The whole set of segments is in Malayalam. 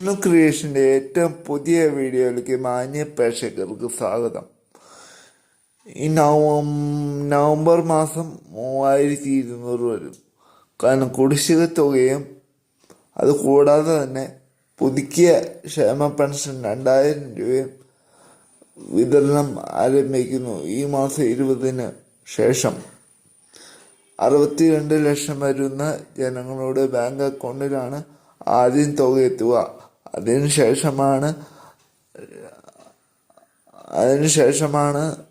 ഇന്ന് ക്രിയേഷന്റെ ഏറ്റവും പുതിയ വീഡിയോയിലേക്ക് മാന്യ പ്രേക്ഷകർക്ക് സ്വാഗതം. ഈ നവം നവംബർ മാസം മൂവായിരത്തി ഇരുന്നൂറ് വരും. കാരണം കുടിശ്ശിക തുകയും അത് കൂടാതെ തന്നെ പുതുക്കിയ ക്ഷേമ പെൻഷൻ രണ്ടായിരം രൂപയും വിതരണം ആരംഭിക്കുന്നു ഈ മാസം ഇരുപതിന് ശേഷം. അറുപത്തിരണ്ട് ലക്ഷം വരുന്ന ജനങ്ങളുടെ ബാങ്ക് അക്കൗണ്ടിലാണ് ആദ്യം തുക എത്തുക. അതിനുശേഷമാണ് അതിനുശേഷമാണ്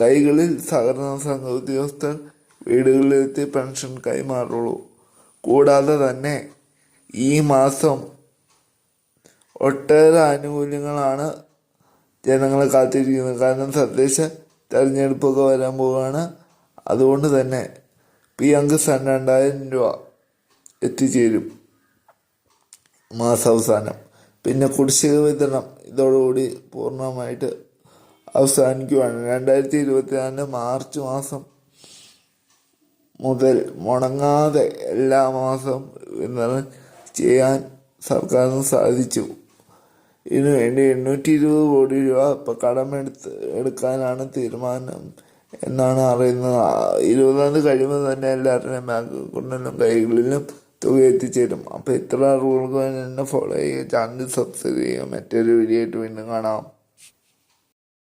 കൈകളിൽ സഹകരണ സംഘ ഉദ്യോഗസ്ഥർ വീടുകളിലെത്തി പെൻഷൻ കൈമാറുള്ളൂ. കൂടാതെ തന്നെ ഈ മാസം ഒട്ടേറെ ആനുകൂല്യങ്ങളാണ് ജനങ്ങളെ കാത്തിരിക്കുന്നത്. കാരണം തദ്ദേശ തെരഞ്ഞെടുപ്പൊക്കെ വരാൻ പോവുകയാണ്. അതുകൊണ്ട് തന്നെ പി അംഗസ്ഥാൻ രണ്ടായിരം രൂപ എത്തിച്ചേരും. മാസാവസാനം. പിന്നെ കുടിശ്ശിക വിതരണം ഇതോടുകൂടി പൂർണമായിട്ട് അവസാനിക്കുകയാണ് രണ്ടായിരത്തി ഇരുപത്തിനാലിന് മാർച്ച് മാസം മുതൽ മുടങ്ങാതെ എല്ലാ മാസവും വിതരണം ചെയ്യാൻ സർക്കാരിന് സാധിച്ചു. ഇതിനു വേണ്ടി എണ്ണൂറ്റി ഇരുപത് കോടി രൂപ ഇപ്പം കടമെടുത്ത് എടുക്കാനാണ് തീരുമാനം എന്നാണ് അറിയുന്നത്. ഇരുപതാം കഴിയുമ്പോൾ തന്നെ എല്ലാവരുടെയും ബാങ്ക് അക്കൗണ്ടിലും കൈകളിലും തുക എത്തിച്ചേരും അപ്പോൾ ഇത്ര റൂളുകൾ എന്നെ ഫോളോ ചെയ്യുക. ചാനൽ സബ്സ്ക്രൈബ് ചെയ്യുക. മറ്റൊരു വീഡിയോ ആയിട്ട് വീണ്ടും കാണാം.